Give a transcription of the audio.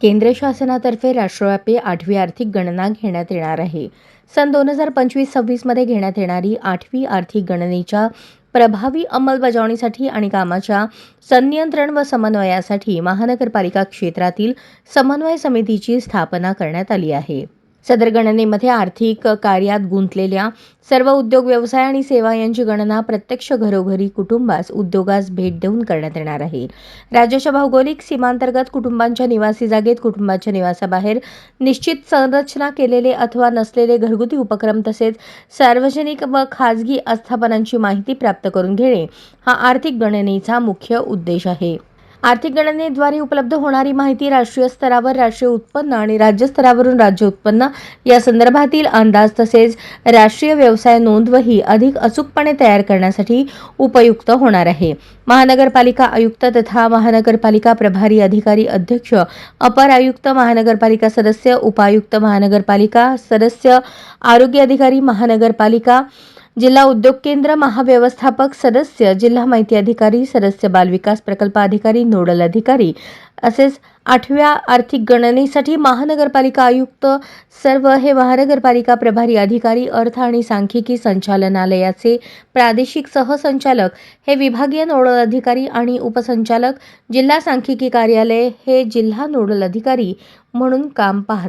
केंद्र शासनातर्फे राष्ट्रव्यापी आठवी आर्थिक गणना घेण्यात येणार आहे. सन दोन हजार पंचवीस सव्वीसमध्ये घेण्यात येणारी आठवी आर्थिक गणनेच्या प्रभावी अंमलबजावणीसाठी आणि कामाच्या संनियंत्रण व समन्वयासाठी महानगरपालिका क्षेत्रातील समन्वय समितीची स्थापना करण्यात आली आहे. सदर गणनेमध्ये आर्थिक कार्यात गुंतलेल्या सर्व उद्योग व्यवसाय आणि सेवा यांची गणना प्रत्यक्ष घरोघरी कुटुंबास उद्योगास भेट देऊन करण्यात येणार आहे. राज्याच्या भौगोलिक सीमांतर्गत कुटुंबांच्या निवासी जागेत कुटुंबाच्या निवासाबाहेर निश्चित संरचना केलेले अथवा नसलेले घरगुती उपक्रम तसेच सार्वजनिक व खाजगी आस्थापनांची माहिती प्राप्त करून घेणे हा आर्थिक गणनेचा मुख्य उद्देश आहे. आर्थिक गणनेद्वारे उपलब्ध होणारी माहिती राष्ट्रीय स्तरावर राष्ट्रीय उत्पन्न आणि राज्य स्तरावरून राज्य उत्पन्न या संदर्भातील अंदाज तसेच राष्ट्रीय व्यवसाय नोंदवही अधिक अचूकपणे तयार करण्यासाठी उपयुक्त होणार आहे. महानगरपालिका आयुक्त तथा महानगरपालिका प्रभारी अधिकारी अध्यक्ष अपर आयुक्त महानगरपालिका सदस्य उपायुक्त महानगरपालिका सदस्य आरोग्य अधिकारी महानगरपालिका जिल्हा उद्योग केंद्र महाव्यवस्थापक सदस्य जिल्हा माहिती अधिकारी सदस्य बालविकास प्रकल्प अधिकारी नोडल अधिकारी असेच आठव्या आर्थिक गणनेसाठी महानगरपालिका आयुक्त सर्व हे महानगरपालिका प्रभारी अधिकारी अर्थ आणि सांख्यिकी संचालनालयाचे प्रादेशिक सहसंचालक हे विभागीय नोडल अधिकारी आणि उपसंचालक जिल्हा सांख्यिकी कार्यालय हे जिल्हा नोडल अधिकारी म्हणून काम पाहतात